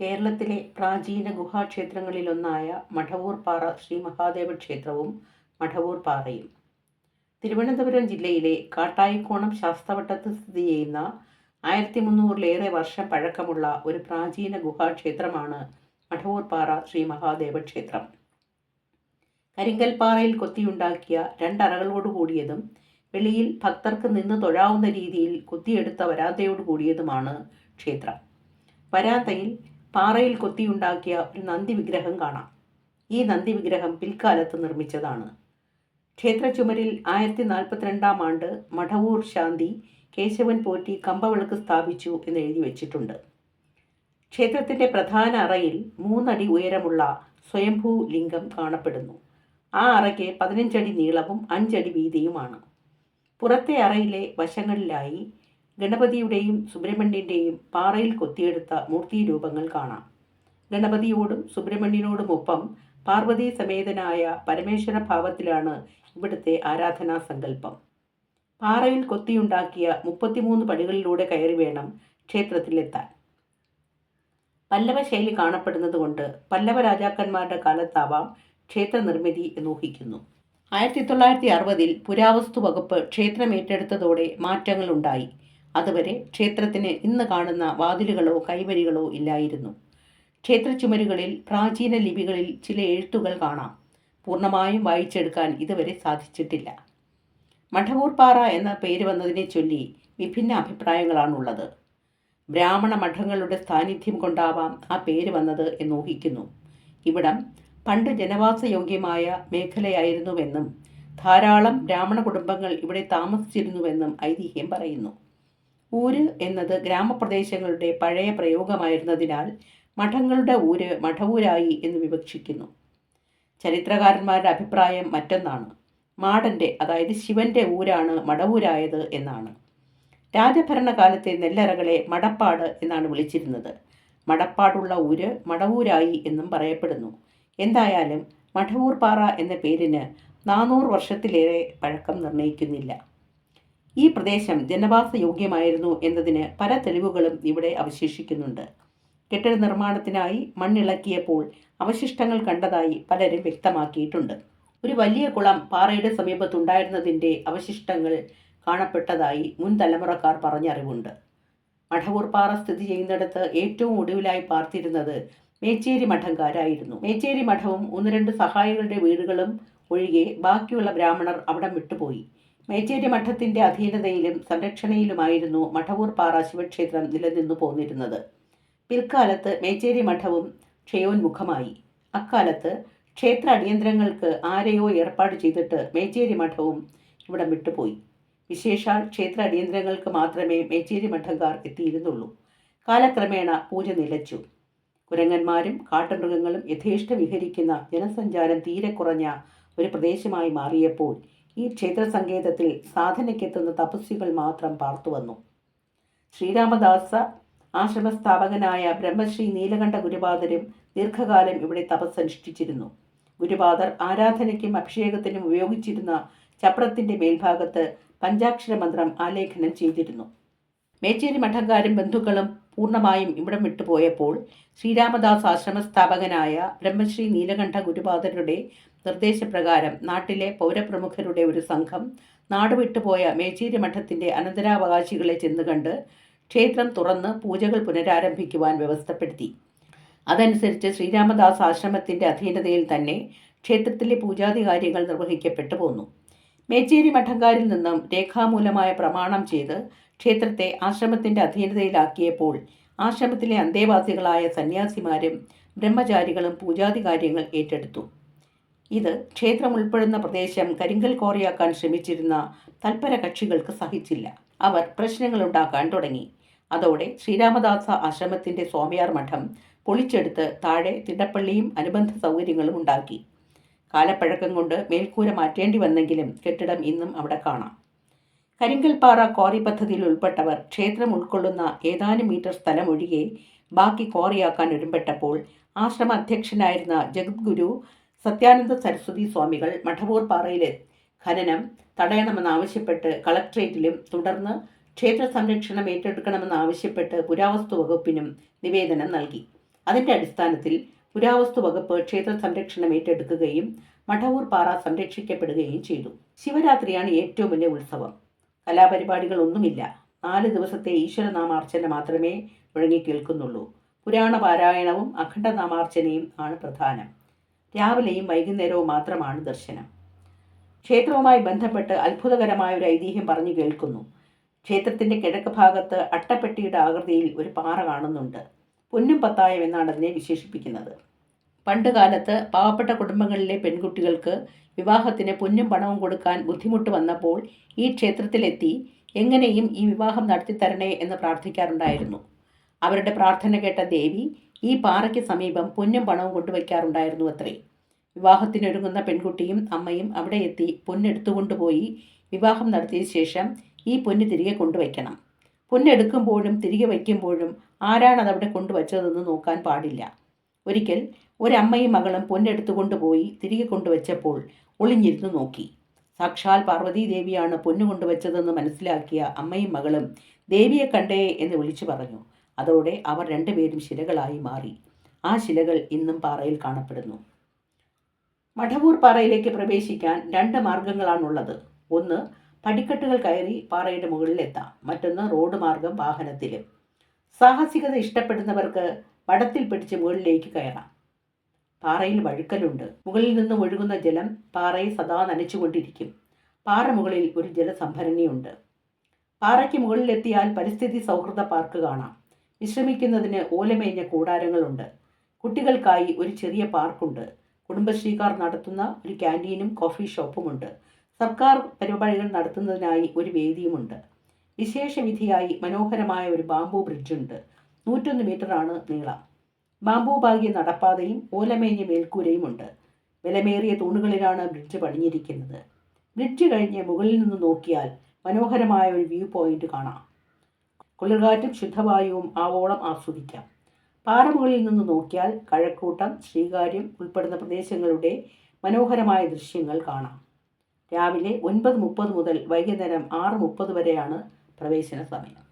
കേരളത്തിലെ പ്രാചീന ഗുഹാക്ഷേത്രങ്ങളിലൊന്നായ മഠവൂർ പാറ ശ്രീ മഹാദേവ ക്ഷേത്രവും മഠവൂർ പാറയും. തിരുവനന്തപുരം ജില്ലയിലെ കാട്ടായിക്കോണം ശാസ്തവട്ടത്ത് സ്ഥിതി ചെയ്യുന്ന ആയിരത്തി മുന്നൂറിലേറെ വർഷം പഴക്കമുള്ള ഒരു പ്രാചീന ഗുഹാക്ഷേത്രമാണ് മഠവൂർ പാറ ശ്രീ മഹാദേവ ക്ഷേത്രം. കരിങ്കൽപ്പാറയിൽ കൊത്തിയുണ്ടാക്കിയ രണ്ടറകളോട് കൂടിയതും വെളിയിൽ ഭക്തർക്ക് നിന്ന് തൊഴാവുന്ന രീതിയിൽ കൊത്തിയെടുത്ത വരാന്തയോട് കൂടിയതുമാണ് ക്ഷേത്രം. വരാന്തയിൽ പാറയിൽ കൊത്തിയുണ്ടാക്കിയ ഒരു നന്ദി വിഗ്രഹം കാണാം. ഈ നന്ദി വിഗ്രഹം പിൽക്കാലത്ത് നിർമ്മിച്ചതാണ്. ക്ഷേത്രചുമരിൽ ആയിരത്തി നാൽപ്പത്തിരണ്ടാം ആണ്ട് മഠവൂർ ശാന്തി കേശവൻ പോറ്റി കമ്പവിളക്ക് സ്ഥാപിച്ചു എന്ന് എഴുതി വച്ചിട്ടുണ്ട്. ക്ഷേത്രത്തിന്റെ പ്രധാന അറയിൽ മൂന്നടി ഉയരമുള്ള സ്വയംഭൂ ലിംഗം കാണപ്പെടുന്നു. ആ അറയ്ക്ക് പതിനഞ്ചടി നീളവും അഞ്ചടി വീതിയുമാണ്. പുറത്തെ അറയിലെ വശങ്ങളിലായി ഗണപതിയുടെയും സുബ്രഹ്മണ്യന്റെയും പാറയിൽ കൊത്തിയെടുത്ത മൂർത്തി രൂപങ്ങൾ കാണാം. ഗണപതിയോടും സുബ്രഹ്മണ്യനോടുമൊപ്പം പാർവതി സമേതനായ പരമേശ്വര ഭാവത്തിലാണ് ഇവിടുത്തെ ആരാധനാ സങ്കല്പം പാറയിൽ കൊത്തിയുണ്ടാക്കിയ മുപ്പത്തിമൂന്ന് പടികളിലൂടെ കയറി വേണം ക്ഷേത്രത്തിലെത്താൻ. പല്ലവ ശൈലി കാണപ്പെടുന്നത് കൊണ്ട് പല്ലവ രാജാക്കന്മാരുടെ കാലത്താവാം ക്ഷേത്ര നിർമ്മിതി എന്നൂഹിക്കുന്നു ആയിരത്തി തൊള്ളായിരത്തി അറുപതിൽ പുരാവസ്തു വകുപ്പ് ക്ഷേത്രം ഏറ്റെടുത്തതോടെ മാറ്റങ്ങളുണ്ടായി. അതുവരെ ക്ഷേത്രത്തിന് ഇന്ന് കാണുന്ന വാതിലുകളോ കൈവരികളോ ഇല്ലായിരുന്നു. ക്ഷേത്ര ചുമരുകളിൽ പ്രാചീന ലിപികളിൽ ചില എഴുത്തുകൾ കാണാം. പൂർണമായും വായിച്ചെടുക്കാൻ ഇതുവരെ സാധിച്ചിട്ടില്ല. മഠവൂർപ്പാറ എന്ന പേര് വന്നതിനെ ചൊല്ലി വിഭിന്ന അഭിപ്രായങ്ങളാണുള്ളത്. ബ്രാഹ്മണ മഠങ്ങളുടെ സാന്നിധ്യം കൊണ്ടാവാം ആ പേര് വന്നത് എന്ന് ഊഹിക്കുന്നു ഇവിടം പണ്ട് ജനവാസയോഗ്യമായ മേഖലയായിരുന്നുവെന്നും ധാരാളം ബ്രാഹ്മണ കുടുംബങ്ങൾ ഇവിടെ താമസിച്ചിരുന്നുവെന്നും ഐതിഹ്യം പറയുന്നു. ഊര് എന്നത് ഗ്രാമപ്രദേശങ്ങളുടെ പഴയ പ്രയോഗമായിരുന്നതിനാൽ മഠങ്ങളുടെ ഊര് മഠവൂരായി എന്ന് വിവക്ഷിക്കുന്നു. ചരിത്രകാരന്മാരുടെ അഭിപ്രായം മറ്റൊന്നാണ്. മാടന്റെ അതായത് ശിവന്റെ ഊരാണ് മടവൂരായത് എന്നാണ്. രാജഭരണകാലത്തെ നെല്ലറകളെ മടപ്പാട് എന്നാണ് വിളിച്ചിരുന്നത്. മടപ്പാടുള്ള ഊര് മടവൂരായി എന്നും പറയപ്പെടുന്നു. എന്തായാലും മഠവൂർപാറ എന്ന പേരിന് നാനൂറ് വർഷത്തിലേറെ പഴക്കം നിർണയിക്കുന്നില്ല ഈ പ്രദേശം ജനവാസ യോഗ്യമായിരുന്നു എന്നതിന് പല തെളിവുകളും ഇവിടെ അവശേഷിക്കുന്നുണ്ട്. കെട്ടിട നിർമ്മാണത്തിനായി മണ്ണിളക്കിയപ്പോൾ അവശിഷ്ടങ്ങൾ കണ്ടതായി പലരും വ്യക്തമാക്കിയിട്ടുണ്ട്. ഒരു വലിയ കുളം പാറയുടെ സമീപത്തുണ്ടായിരുന്നതിന്റെ അവശിഷ്ടങ്ങൾ കാണപ്പെട്ടതായി മുൻ തലമുറക്കാർ പറഞ്ഞറിവുണ്ട്. മഠവൂർ പാറ സ്ഥിതി ചെയ്യുന്നിടത്ത് ഏറ്റവും ഒടുവിലായി പാർത്തിരുന്നത് മേച്ചേരി മഠംകാരായിരുന്നു. മേച്ചേരി മഠവും ഒന്ന് രണ്ട് സഹായികളുടെ വീടുകളും ഒഴികെ ബാക്കിയുള്ള ബ്രാഹ്മണർ അവിടം വിട്ടുപോയി. മേച്ചേരി മഠത്തിന്റെ അധീനതയിലും സംരക്ഷണയിലുമായിരുന്നു മഠവൂർ പാറ ശിവക്ഷേത്രം നിലനിന്നു പോന്നിരുന്നത്. പിൽക്കാലത്ത് മേച്ചേരി മഠവും ക്ഷയോന്മുഖമായി. അക്കാലത്ത് ക്ഷേത്ര അടിയന്തരങ്ങൾക്ക് ആരെയോ ഏർപ്പാട് ചെയ്തിട്ട് മേച്ചേരി മഠവും ഇവിടം വിട്ടുപോയി. വിശേഷാൽ ക്ഷേത്ര അടിയന്തരങ്ങൾക്ക് മാത്രമേ മേച്ചേരി മഠക്കാർ എത്തിയിരുന്നുള്ളൂ. കാലക്രമേണ പൂജ നിലച്ചു. കുരങ്ങന്മാരും കാട്ടുമൃഗങ്ങളും യഥേഷ്ടം വിഹരിക്കുന്ന ജനസഞ്ചാരം തീരെ കുറഞ്ഞ ഒരു പ്രദേശമായി മാറിയപ്പോൾ ഈ ക്ഷേത്ര സങ്കേതത്തിൽ സാധനയ്ക്കെത്തുന്ന തപസ്വികൾ മാത്രം പാർത്തു വന്നു. ശ്രീരാമദാസ ആശ്രമസ്ഥാപകനായ ബ്രഹ്മശ്രീ നീലകണ്ഠ ഗുരുപാദരും ദീർഘകാലം ഇവിടെ തപസ്സനുഷ്ഠിച്ചിരുന്നു. ഗുരുപാദർ ആരാധനയ്ക്കും അഭിഷേകത്തിനും ഉപയോഗിച്ചിരുന്ന ചപ്രത്തിന്റെ മേൽഭാഗത്ത് പഞ്ചാക്ഷര മന്ത്രം ആലേഖനം ചെയ്തിരുന്നു. മേച്ചേരി മഠക്കാരും ബന്ധുക്കളും പൂർണമായും ഇവിടം വിട്ടുപോയപ്പോൾ ശ്രീരാമദാസ് ആശ്രമ സ്ഥാപകനായ ബ്രഹ്മശ്രീ നീലകണ്ഠ ഗുരുപാദരുടെ നിർദ്ദേശപ്രകാരം നാട്ടിലെ പൗരപ്രമുഖരുടെ ഒരു സംഘം നാടുവിട്ടുപോയ മേച്ചേരി മഠത്തിന്റെ അനന്തരാവകാശികളെ ചെന്നുകണ്ട് ക്ഷേത്രം തുറന്ന് പൂജകൾ പുനരാരംഭിക്കുവാൻ വ്യവസ്ഥപ്പെടുത്തി. അതനുസരിച്ച് ശ്രീരാമദാസ് ആശ്രമത്തിന്റെ അധീനതയിൽ തന്നെ ക്ഷേത്രത്തിലെ പൂജാധികാരികൾ നിർവഹിക്കപ്പെട്ടു പോന്നു. മേച്ചേരി മഠക്കാരിൽ നിന്നും രേഖാമൂലമായ പ്രമാണം ചെയ്ത് ക്ഷേത്രത്തെ ആശ്രമത്തിന്റെ അധീനതയിലാക്കിയപ്പോൾ ആശ്രമത്തിലെ അന്തേവാസികളായ സന്യാസിമാരും ബ്രഹ്മചാരികളും പൂജാതി കാര്യങ്ങൾ ഏറ്റെടുത്തു. ഇത് ക്ഷേത്രം ഉൾപ്പെടുന്ന പ്രദേശം കരിങ്കൽ കോറിയാക്കാൻ ശ്രമിച്ചിരുന്ന തൽപര കക്ഷികൾക്ക് സഹിച്ചില്ല. അവർ പ്രശ്നങ്ങളുണ്ടാക്കാൻ തുടങ്ങി. അതോടെ ശ്രീരാമദാസ ആശ്രമത്തിന്റെ സ്വാമിയാർ മഠം പൊളിച്ചെടുത്ത് താഴെ തിടപ്പള്ളിയും അനുബന്ധ സൗകര്യങ്ങളും ഉണ്ടാക്കി. കാലപ്പഴക്കം കൊണ്ട് മേൽക്കൂര മാറ്റേണ്ടി വന്നെങ്കിലും കെട്ടിടം ഇന്നും അവിടെ കാണാം. കരിങ്കൽപ്പാറ ക്വാറി പദ്ധതിയിൽ ഉൾപ്പെട്ടവർ ക്ഷേത്രം ഉൾക്കൊള്ളുന്ന ഏതാനും മീറ്റർ സ്ഥലം ഒഴികെ ബാക്കി ക്വാറിയാക്കാൻ ഒരുമ്പെട്ടപ്പോൾ ആശ്രമ അധ്യക്ഷനായിരുന്ന ജഗദ്ഗുരു സത്യാനന്ദ സരസ്വതി സ്വാമികൾ മഠപൂർ പാറയിലെ ഖനനം തടയണമെന്നാവശ്യപ്പെട്ട് കളക്ട്രേറ്റിലും തുടർന്ന് ക്ഷേത്ര സംരക്ഷണം ഏറ്റെടുക്കണമെന്നാവശ്യപ്പെട്ട് പുരാവസ്തു വകുപ്പിനും നിവേദനം നൽകി. അതിന്റെ അടിസ്ഥാനത്തിൽ പുരാവസ്തു വകുപ്പ് ക്ഷേത്ര സംരക്ഷണം ഏറ്റെടുക്കുകയും മഠവൂർ പാറ സംരക്ഷിക്കപ്പെടുകയും ചെയ്തു. ശിവരാത്രിയാണ് ഏറ്റവും വലിയ ഉത്സവം. കലാപരിപാടികളൊന്നുമില്ല. നാല് ദിവസത്തെ ഈശ്വരനാമാർച്ചന മാത്രമേ മുഴങ്ങി കേൾക്കുന്നുള്ളൂ. പുരാണ പാരായണവും അഖണ്ഡനാമാർച്ചനയും ആണ് പ്രധാനം. രാവിലെയും വൈകുന്നേരവും മാത്രമാണ് ദർശനം. ക്ഷേത്രവുമായി ബന്ധപ്പെട്ട് അത്ഭുതകരമായ ഒരു ഐതിഹ്യം പറഞ്ഞു കേൾക്കുന്നു. ക്ഷേത്രത്തിന്റെ കിഴക്ക് ഭാഗത്ത് അട്ടപ്പെട്ടിയുടെ ആകൃതിയിൽ ഒരു പാറ കാണുന്നുണ്ട്. പൊന്നും പത്തായം എന്നാണ് അതിനെ വിശേഷിപ്പിക്കുന്നത്. പണ്ട് കാലത്ത് പാവപ്പെട്ട കുടുംബങ്ങളിലെ പെൺകുട്ടികൾക്ക് വിവാഹത്തിന് പൊന്നും പണവും കൊടുക്കാൻ ബുദ്ധിമുട്ട് വന്നപ്പോൾ ഈ ക്ഷേത്രത്തിലെത്തി എങ്ങനെയും ഈ വിവാഹം നടത്തിത്തരണേ എന്ന് പ്രാർത്ഥിക്കാറുണ്ടായിരുന്നു. അവരുടെ പ്രാർത്ഥന കേട്ട ദേവി ഈ പാറയ്ക്ക് സമീപം പൊന്നും പണവും കൊണ്ടുവയ്ക്കാറുണ്ടായിരുന്നു അത്രേ. വിവാഹത്തിനൊരുങ്ങുന്ന പെൺകുട്ടിയും അമ്മയും അവിടെ എത്തി പൊന്നെടുത്തുകൊണ്ടുപോയി വിവാഹം നടത്തിയ ശേഷം ഈ പൊന്ന് തിരികെ കൊണ്ടുവയ്ക്കണം. പൊന്നെടുക്കുമ്പോഴും തിരികെ വയ്ക്കുമ്പോഴും ആരാണ് അതവിടെ കൊണ്ടുവച്ചതെന്ന് നോക്കാൻ പാടില്ല. ഒരിക്കൽ ഒരമ്മയും മകളും പൊന്നെടുത്തു കൊണ്ടുപോയി തിരികെ കൊണ്ടുവച്ചപ്പോൾ ഒളിഞ്ഞിരുന്നു നോക്കി. സാക്ഷാൽ പാർവതീ ദേവിയാണ് പൊന്നു കൊണ്ടുവച്ചതെന്ന് മനസ്സിലാക്കിയ അമ്മയും മകളും ദേവിയെ കണ്ടേ എന്ന് വിളിച്ചു പറഞ്ഞു. അതോടെ അവർ രണ്ടുപേരും ശിലകളായി മാറി. ആ ശിലകൾ ഇന്നും പാറയിൽ കാണപ്പെടുന്നു. മഠവൂർ പാറയിലേക്ക് പ്രവേശിക്കാൻ രണ്ട് മാർഗങ്ങളാണുള്ളത്. ഒന്ന് പടിക്കെട്ടുകൾ കയറി പാറയുടെ മുകളിലെത്താം. മറ്റൊന്ന് റോഡ് മാർഗം വാഹനത്തിലും. സാഹസികത ഇഷ്ടപ്പെടുന്നവർക്ക് വടത്തിൽ പിടിച്ച് മുകളിലേക്ക് കയറാം. പാറയിൽ വഴുക്കലുണ്ട്. മുകളിൽ നിന്ന് ഒഴുകുന്ന ജലം പാറയെ സദാ നനച്ചുകൊണ്ടിരിക്കും. പാറ മുകളിൽ ഒരു ജലസംഭരണിയുണ്ട്. പാറയ്ക്ക് മുകളിലെത്തിയാൽ പരിസ്ഥിതി സൗഹൃദ പാർക്ക് കാണാം. വിശ്രമിക്കുന്നതിന് ഓലമേഞ്ഞ കൂടാരങ്ങളുണ്ട്. കുട്ടികൾക്കായി ഒരു ചെറിയ പാർക്കുണ്ട്. കുടുംബശ്രീക്കാർ നടത്തുന്ന ഒരു ക്യാന്റീനും കോഫി ഷോപ്പുമുണ്ട്. സർക്കാർ പരിപാടികൾ നടത്തുന്നതിനായി ഒരു വേദിയുമുണ്ട്. വിശേഷവിധിയായി മനോഹരമായ ഒരു ബാംബു ബ്രിഡ്ജുണ്ട്. നൂറ്റൊന്ന് ആണ് നീളം. ബാംബു നടപ്പാതയും ഓലമേഞ്ഞ മേൽക്കൂരയും ഉണ്ട്. വിലമേറിയ തൂണുകളിലാണ് ബ്രിഡ്ജ് പണിഞ്ഞിരിക്കുന്നത്. ബ്രിഡ്ജ് കഴിഞ്ഞ് മുകളിൽ നിന്ന് നോക്കിയാൽ മനോഹരമായ ഒരു വ്യൂ പോയിന്റ് കാണാം. കുളിർകാറ്റും ശുദ്ധവായുവും ആവോളം ആസ്വദിക്കാം. പാറമുകളിൽ നിന്ന് നോക്കിയാൽ കഴക്കൂട്ടം ശ്രീകാര്യം ഉൾപ്പെടുന്ന പ്രദേശങ്ങളുടെ മനോഹരമായ ദൃശ്യങ്ങൾ കാണാം. രാവിലെ ഒൻപത് മുപ്പത് മുതൽ വൈകുന്നേരം ആറ് മുപ്പത് വരെയാണ് പ്രവേശന സമയം.